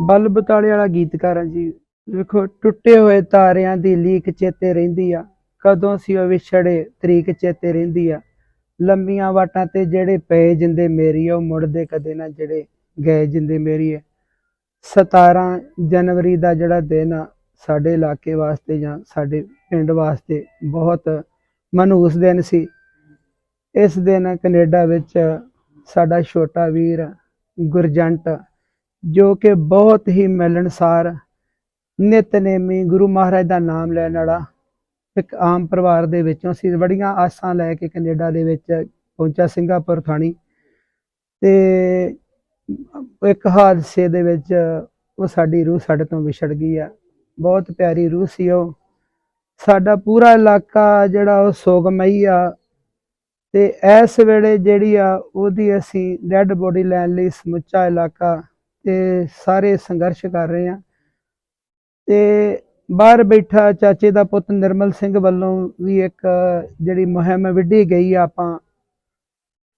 ਬਲ ਬਤਾਲੇ ਵਾਲਾ ਗੀਤਕਾਰ ਹਾਂ ਜੀ। ਵੇਖੋ, ਟੁੱਟੇ ਹੋਏ ਤਾਰਿਆਂ ਦੀ ਲੀਕ ਚੇਤੇ ਰਹਿੰਦੀ ਆ। ਕਦੋਂ ਸੀ ਉਹ ਵਿਛੜੇ, ਤਰੀਕ ਚੇਤੇ ਰਹਿੰਦੀ ਆ। ਲੰਮੀਆਂ ਵਾਟਾਂ ਤੇ ਜਿਹੜੇ ਪਏ ਜਿੰਦੇ ਮੇਰੀ ਉਹ ਮੁੜਦੇ ਕਦੇ ਨਾ ਜਿਹੜੇ ਗਏ ਜਿੰਦੇ ਮੇਰੀ ਹੈ 17 ਜਨਵਰੀ ਦਾ ਜਿਹੜਾ ਦਿਨ ਆ, ਸਾਡੇ ਇਲਾਕੇ ਵਾਸਤੇ ਜਾਂ ਸਾਡੇ ਪਿੰਡ ਵਾਸਤੇ ਬਹੁਤ ਮਨਹੂਸ ਦਿਨ ਸੀ। ਇਸ ਦਿਨ ਕੈਨੇਡਾ ਵਿੱਚ ਸਾਡਾ ਛੋਟਾ ਵੀਰ ਗੁਰਜੰਟ ਜੋ ਕਿ ਬਹੁਤ ਹੀ ਮਿਲਣਸਾਰ, ਨਿਤਨੇਮੀ ਗੁਰੂ ਮਹਾਰਾਜ ਦਾ ਨਾਮ ਲੈਣ ਵਾਲਾ ਇੱਕ ਆਮ ਪਰਿਵਾਰ ਦੇ ਵਿੱਚੋਂ ਸੀ ਬੜੀਆਂ ਆਸਾਂ ਲੈ ਕੇ ਕੈਨੇਡਾ ਦੇ ਵਿੱਚ ਪਹੁੰਚਾ ਸਿੰਗਾਪੁਰ, ਥਾਣੀ। ਤੇ ਇੱਕ ਹਾਦਸੇ ਦੇ ਵਿੱਚ ਉਹ ਸਾਡੀ ਰੂਹ ਸਾਡੇ ਤੋਂ ਵਿਛੜ ਗਈ ਆ। ਬਹੁਤ ਪਿਆਰੀ ਰੂਹ ਸੀ ਉਹ। ਸਾਡਾ ਪੂਰਾ ਇਲਾਕਾ ਜਿਹੜਾ ਉਹ ਸੋਗਮਈ ਆ ਤੇ ਇਸ ਵੇਲੇ ਜਿਹੜੀ ਆ ਉਹਦੀ ਅਸੀਂ ਡੈੱਡ ਬੋਡੀ ਲੈਣ ਲਈ ਸਮੁੱਚਾ ਇਲਾਕਾ ਤੇ ਸਾਰੇ ਸੰਘਰਸ਼ ਕਰ ਰਹੇ ਆ। ਤੇ ਬਾਹਰ ਬੈਠਾ ਚਾਚੇ ਦਾ ਪੁੱਤ ਨਿਰਮਲ ਸਿੰਘ ਵੱਲੋਂ ਵੀ ਇੱਕ ਜਿਹੜੀ ਮੁਹਿੰਮ ਵਿੱਢੀ ਗਈ ਆ ਆਪਾਂ।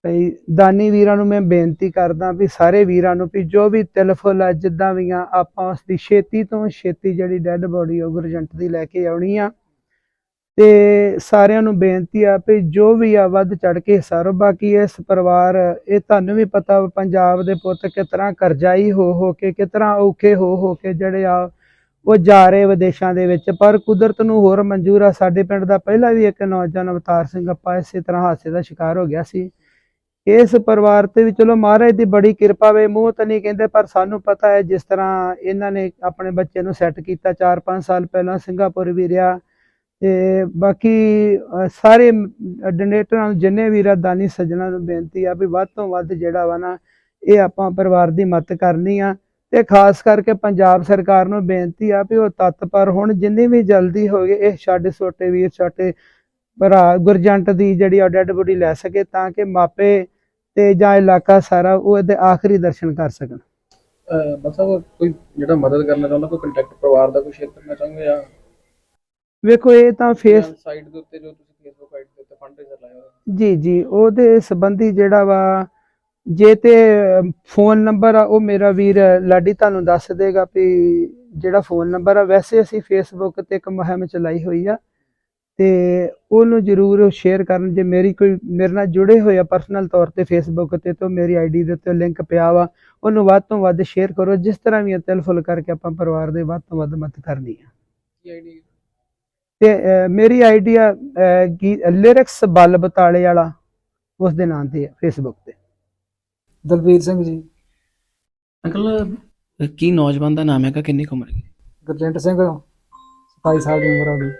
ਭਈ ਦਾਨੀ ਵੀਰਾਂ ਨੂੰ ਮੈਂ ਬੇਨਤੀ ਕਰਦਾ ਵੀ ਸਾਰੇ ਵੀਰਾਂ ਨੂੰ ਵੀ ਜੋ ਵੀ ਤਿਲਫੁਲ ਆ, ਜਿੱਦਾਂ ਵੀ ਆ, ਆਪਾਂ ਉਸ ਦੀ ਛੇਤੀ ਤੋਂ ਛੇਤੀ ਜਿਹੜੀ ਡੈੱਡ ਬੋਡੀ ਉਹ ਗੁਰਜੰਟ ਦੀ ਲੈ ਕੇ ਆਉਣੀ ਆ। ਤੇ ਸਾਰਿਆਂ ਨੂੰ ਬੇਨਤੀ ਆ ਵੀ ਜੋ ਵੀ ਆ ਵੱਧ ਚੜ ਕੇ ਹਿੱਸਾ ਲਓ ਬਾਕੀ ਇਸ ਪਰਿਵਾਰ, ਇਹ ਤੁਹਾਨੂੰ ਵੀ ਪਤਾ ਪੰਜਾਬ ਦੇ ਪੁੱਤ ਕਿਸ ਤਰ੍ਹਾਂ ਕਰਜ਼ਾਈ ਹੋ ਹੋ ਕੇ, ਕਿਸ ਤਰ੍ਹਾਂ ਔਖੇ ਹੋ ਹੋ ਕੇ ਜਿਹੜੇ ਆ ਉਹ ਜਾ ਰਹੇ ਵਿਦੇਸ਼ਾਂ ਦੇ ਵਿੱਚ। ਪਰ ਕੁਦਰਤ ਨੂੰ ਹੋਰ ਮਨਜ਼ੂਰ ਆ, ਸਾਡੇ ਪਿੰਡ ਦਾ ਪਹਿਲਾਂ ਵੀ ਇੱਕ ਨੌਜਵਾਨ ਅਵਤਾਰ ਸਿੰਘ ਆਪਾ ਇਸੇ ਤਰ੍ਹਾਂ ਹਾਦਸੇ ਦਾ ਸ਼ਿਕਾਰ ਹੋ ਗਿਆ ਸੀ। ਇਸ ਪਰਿਵਾਰ ਤੇ ਵੀ ਚਲੋ ਮਹਾਰਾਜ ਦੀ ਬੜੀ ਕਿਰਪਾ ਵੇ, ਮੂੰਹ ਤਾਂ ਨਹੀਂ ਕਹਿੰਦੇ, ਪਰ ਸਾਨੂੰ ਪਤਾ ਹੈ ਜਿਸ ਤਰ੍ਹਾਂ ਇਹਨਾਂ ਨੇ ਆਪਣੇ ਬੱਚੇ ਨੂੰ ਸੈੱਟ ਕੀਤਾ 4-5 ਸਾਲ ਪਹਿਲਾਂ ਸਿੰਗਾਪੁਰ ਵੀ ਰਿਹਾ। ਤੇ ਬਾਕੀ ਸਾਰੇ ਡੋਨੇਟਰਾਂ ਨੂੰ ਜਿੰਨੇ ਵੀ ਦਾਨੀ ਸੱਜਣਾ ਨੂੰ ਬੇਨਤੀ ਆ ਵੀ ਵੱਧ ਤੋਂ ਵੱਧ ਜਿਹੜਾ ਵਾ ਨਾ, ਇਹ ਆਪਾਂ ਪਰਿਵਾਰ ਦੀ ਮਦਦ ਕਰਨੀ ਆ ਤੇ ਖਾਸ ਕਰਕੇ ਪੰਜਾਬ ਸਰਕਾਰ ਨੂੰ ਬੇਨਤੀ ਆ ਵੀ ਉਹ ਤਤਪਰ ਹੁਣ ਜਿੰਨੀ ਵੀ ਜਲਦੀ ਹੋਵੇ ਇਹ ਸਾਡੇ ਛੋਟੇ ਵੀਰ, ਛੋਟੇ ਭਰਾ, ਗੁਰਜੰਟ ਦੀ ਜਿਹੜੀ ਡੈਡ ਬੋਡੀ ਲੈ ਸਕੇ ਤਾਂ ਕਿ ਮਾਪੇ ਤੇ ਜਾਂ ਇਲਾਕਾ ਸਾਰਾ ਉਹ ਇਹਦੇ ਆਖਰੀ ਦਰਸ਼ਨ ਕਰ ਸਕਣ। ਮਤਲਬ ਕੋਈ ਜਿਹੜਾ ਮਦਦ ਕਰਨਾ ਚਾਹੁੰਦਾ, ਕੋਈ ਕੰਟੈਕਟ ਪਰਿਵਾਰ ਦਾ ਕੋਈ ਸ਼ੇਅਰ ਕਰਨਾ ਚਾਹੁੰਗੇ ਜਾਂ ਵੇਖੋ ਇਹ ਤਾਂ ਫੇਸ ਸਾਈਟ ਦੇ ਉੱਤੇ ਜੋ ਤੁਸੀਂ ਫੇਸਬੁੱਕ ਆਈਡੀ ਦੇ ਉੱਤੇ ਫੰਡਰੇਜ਼ਰ ਲਾਇਆ ਹੋਇਆ। ਜੀ ਜੀ ਉਹਦੇ ਸੰਬੰਧੀ ਜਿਹੜਾ ਵਾ ਜੇ ਤੇ ਫੋਨ ਨੰਬਰ ਆ ਉਹ ਮੇਰਾ ਵੀਰ ਲਾਡੀ ਤੁਹਾਨੂੰ ਦੱਸ ਦੇਗਾ ਵੀ ਜਿਹੜਾ ਫੋਨ ਨੰਬਰ ਆ ਵੈਸੇ ਅਸੀਂ ਫੇਸਬੁੱਕ ਤੇ ਇੱਕ ਮੁਹਿੰਮ ਚਲਾਈ ਹੋਈ ਆ। ਤੇ ਉਹਨੂੰ ਜਰੂਰ ਸ਼ੇਅਰ ਕਰਨ ਜੇ ਮੇਰੀ ਕੋਈ ਮੇਰੇ ਨਾਲ ਜੁੜੇ ਹੋਏ ਆ ਪਰਸਨਲ ਤੌਰ ਤੇ ਫੇਸਬੁੱਕ ਤੇ ਤਾਂ ਮੇਰੀ ਆਈਡੀ ਦੇ ਉੱਤੇ ਲਿੰਕ ਪਿਆ ਵਾ ਉਹਨੂੰ ਵੱਧ ਤੋਂ ਵੱਧ ਸ਼ੇਅਰ ਕਰੋ। ਜਿਸ ਤਰ੍ਹਾਂ ਵੀ ਤਿਲ ਫੁੱਲ ਕਰਕੇ ਆਪਾਂ ਪਰਿਵਾਰ ਦੇ ਵੱਧ ਤੋਂ ਵੱਧ ਮਦਦ ਕਰਨੀ ਆ। ਕੀ ਆਈਡੀ ਤੇ ਮੇਰੀ ਆਈਡੀ ਆ ਲਿਰਿਕਸ ਬਲ ਬਤਾਲੇ ਵਾਲਾ ਉਸ ਦੇ ਨਾਂ ਤੇ ਫੇਸਬੁੱਕ ਤੇ। ਦਲਬੀਰ ਸਿੰਘ ਜੀ। ਅੰਕਲ ਕੀ ਨੌਜਵਾਨ ਦਾ ਨਾਮ ਹੈਗਾ? ਕਿੰਨੀ ਕੁ ਉਮਰ ਹੈ ਗੁਰਜੰਟ ਸਿੰਘ 27 ਸਾਲ ਦੀ ਉਮਰ ਆ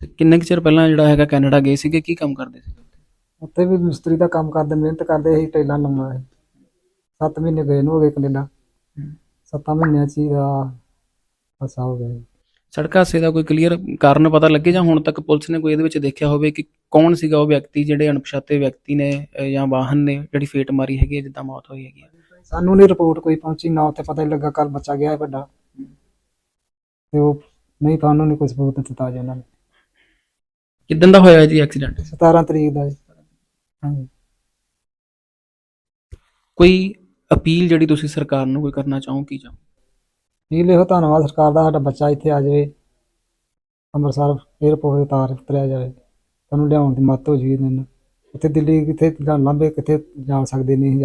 ਤੇ ਕਿੰਨੇ ਕੁ ਚਿਰ ਪਹਿਲਾਂ ਜਿਹੜਾ ਹੈਗਾ ਕੈਨੇਡਾ ਗਏ ਸੀਗੇ? ਕੀ ਕੰਮ ਕਰਦੇ ਸੀ ਉੱਥੇ? ਵੀ ਮਿਸਤਰੀ ਦਾ ਕੰਮ ਕਰਦੇ ਮਿਹਨਤ ਕਰਦੇ ਸੀ ਟੈਲਾਂ ਲਾਉਣਾ ਹੈ 7 ਮਹੀਨੇ ਗਏ ਨੂੰ ਹੋ ਗਏ ਕੈਨੇਡਾ 7 ਮਹੀਨਿਆਂ ਚ ਹੀ ਦਾ ਫਸਾ ਹੋ ਗਿਆ। ਸੜਕ ਹਾਦਸੇ ਦਾ ਕੋਈ ਕਲੀਅਰ ਕਾਰਨ ਪਤਾ ਲੱਗੇ ਜਾਂ ਹੁਣ ਤੱਕ ਪੁਲਿਸ ਨੇ ਕੋਈ ਇਹਦੇ ਵਿੱਚ ਦੇਖਿਆ ਹੋਵੇ ਕਿ ਕੌਣ ਸੀਗਾ ਉਹ ਵਿਅਕਤੀ ਜਿਹੜੇ ਅਣਪਛਾਤੇ ਵਿਅਕਤੀ ਨੇ ਜਾਂ ਵਾਹਨ ਨੇ ਜਿਹੜੀ ਫੇਟ ਮਾਰੀ ਹੈਗੀ ਜਿੱਦਾਂ ਮੌਤ ਹੋਈ ਹੈਗੀ ਸਾਨੂੰ ਨਹੀਂ ਰਿਪੋਰਟ ਕੋਈ ਪਹੁੰਚੀ ਨਾ ਉੱਥੇ ਪਤਾ ਹੀ ਲੱਗਾ ਕੱਲ ਬੱਚਾ ਗਿਆ ਹੈ ਵੱਡਾ। ਤੇ ਉਹ ਨਹੀਂ ਤੁਹਾਨੂੰ ਨਹੀਂ ਕੋਈ ਸਬੂਤ ਦਿੱਤਾ ਜੀ ਉਹਨਾਂ ਨੇ। ਕਿਦਾਂ ਦਾ ਹੋਇਆ ਜੀ ਐਕਸੀਡੈਂਟ 17 ਤਰੀਕ ਦਾ ਜੀ। ਹਾਂਜੀ। ਕੋਈ ਅਪੀਲ ਜਿਹੜੀ ਤੁਸੀਂ ਸਰਕਾਰ ਨੂੰ ਕੋਈ ਕਰਨਾ ਚਾਹੋ ਕੀ ਚਾਹੋ? ਇਹ ਲਿਖੋ, ਧੰਨਵਾਦ ਸਰਕਾਰ ਦਾ, ਸਾਡਾ ਬੱਚਾ ਇੱਥੇ ਆ ਜਾਵੇ। ਅੰਮ੍ਰਿਤਸਰ 에ਅਰਪੋਰਟ ਤੇ ਤਾਰ ਉਤਰਿਆ ਜਾਵੇ। ਤੁਹਾਨੂੰ ਲਿਆਉਣ ਦੀ ਮਦਦ ਹੋ ਜੀ ਇਹਨਾਂ ਉੱਥੇ ਦਿੱਲੀ ਕਿੱਥੇ ਜਾਂ ਲਾਂਭੇ ਕਿੱਥੇ ਜਾ ਸਕਦੇ ਨਹੀਂ ਜਾ